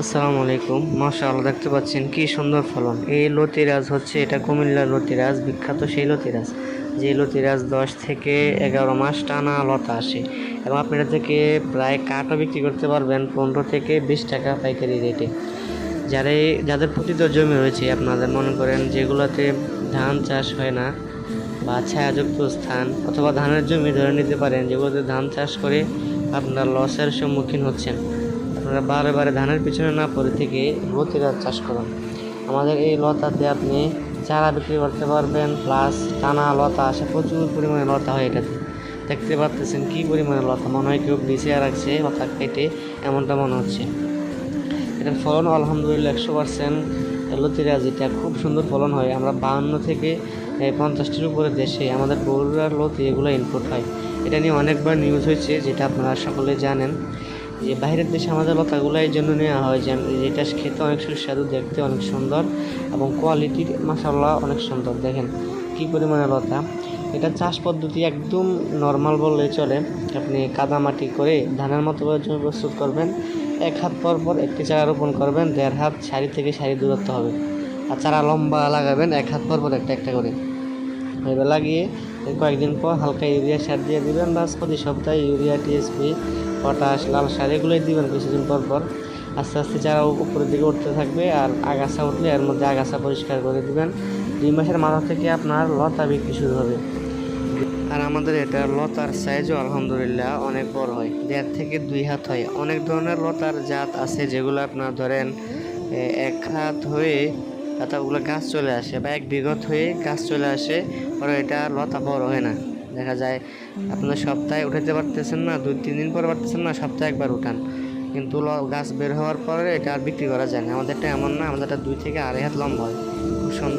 আসসালামু আলাইকুম। মাশাআল্লাহ, দেখতে পাচ্ছেন কি সুন্দর ফলন। এই লতিরাজ হচ্ছে, এটা কুমিল্লার লতিরাজ, বিখ্যাত সেই লতিরাজ, যে লতিরাজ দশ থেকে এগারো মাস টানা লতা আসে। এবং আপনি এটা থেকে প্রায় কাঠও বিক্রি করতে পারবেন পনেরো থেকে বিশ টাকা পাইকারি রেটে। যারা, যাদের পতিত জমি রয়েছে, আপনাদের মনে করেন যেগুলোতে ধান চাষ হয় না, বা ছায়াযুক্ত স্থান, অথবা ধানের জমি ধরে নিতে পারেন, যেগুলোতে ধান চাষ করে আপনারা লসের সম্মুখীন হচ্ছেন। আপনারা বারে বারে ধানের পিছনে না পড়ে থেকে লতিরা চাষ করুন। আমাদের এই লতাতে আপনি চারা বিক্রি করতে পারবেন প্লাস টানা লতা আসে প্রচুর পরিমাণে লতা হয় এটাতে। দেখতে পাচ্ছেন কী পরিমাণে লতা, মনে হয় কেউ বিছিয়ে রাখছে লতা কেটে এমনটা মনে হচ্ছে। এটার ফলন আলহামদুলিল্লাহ একশো পার্সেন্ট লতিরা যেটা খুব সুন্দর ফলন হয়, আমরা বাহান্ন থেকে পঞ্চাশটির উপরে দেশে আমাদের বগুড়ার লতি এগুলো ইনপুট হয়। এটা নিয়ে অনেকবার নিউজ হয়েছে, যেটা আপনারা সকলে জানেন। যে বাইরের দেশে আমাদের লতাগুলো, এই জন্য নেওয়া হয় যে যেটা খেতে অনেক সুস্বাদু, দেখতে অনেক সুন্দর এবং কোয়ালিটির মাসাল্লাহ অনেক সুন্দর। দেখেন কী পরিমাণে লতা। এটা চাষ পদ্ধতি একদম নর্মাল বললে চলে। আপনি কাদামাটি করে ধানের মতো করে জমি প্রস্তুত করবেন, এক হাত পর পর একটি চারা রোপণ করবেন, দেড় হাত সারি থেকে সারি দূরত্ব হবে। আর চারা লম্বা লাগাবেন, এক হাত পর পর একটা একটা করে। এবার লাগিয়ে কয়েকদিন পর হালকা ইউরিয়া সার দিয়ে দিবেন, বাস প্রতি সপ্তাহে ইউরিয়া, টিএসপি, পটাশ, লাল সার এগুলোই দিবেন কিছুদিন পর পর। আস্তে আস্তে চারা উপরের দিকে উঠতে থাকবে আর আগাছা উঠলে এর মধ্যে আগাছা পরিষ্কার করে দিবেন। দুই মাসের মাথা থেকে আপনার লতা বিক্রি শুরু হবে। আর আমাদের এটা লতার সাইজও আলহামদুলিল্লাহ অনেক বড় হয়। দেড় থেকে দুই হাত হয়। অনেক ধরনের লতার জাত আছে যেগুলো আপনার ধরেন এক হাত হয়ে লতাগুলো গাছ চলে আসে বা এক বিঘত হয়ে গাছ চলে আসে, পরে এটা লতা বড় হয় না। দেখা যায় আপনার সপ্তাহে উঠাতে পারতেছেন না, দুই, তিন দিন পরে পারতেছেন না, সপ্তাহে একবার উঠান। কিন্তু ল- গাছ বের হওয়ার পরে এটা আর বিক্রি করা যায় না। আমাদেরটা এমন না আমাদেরটা দুই থেকে আড়াই হাত লম্বা হয়। খুব সুন্দর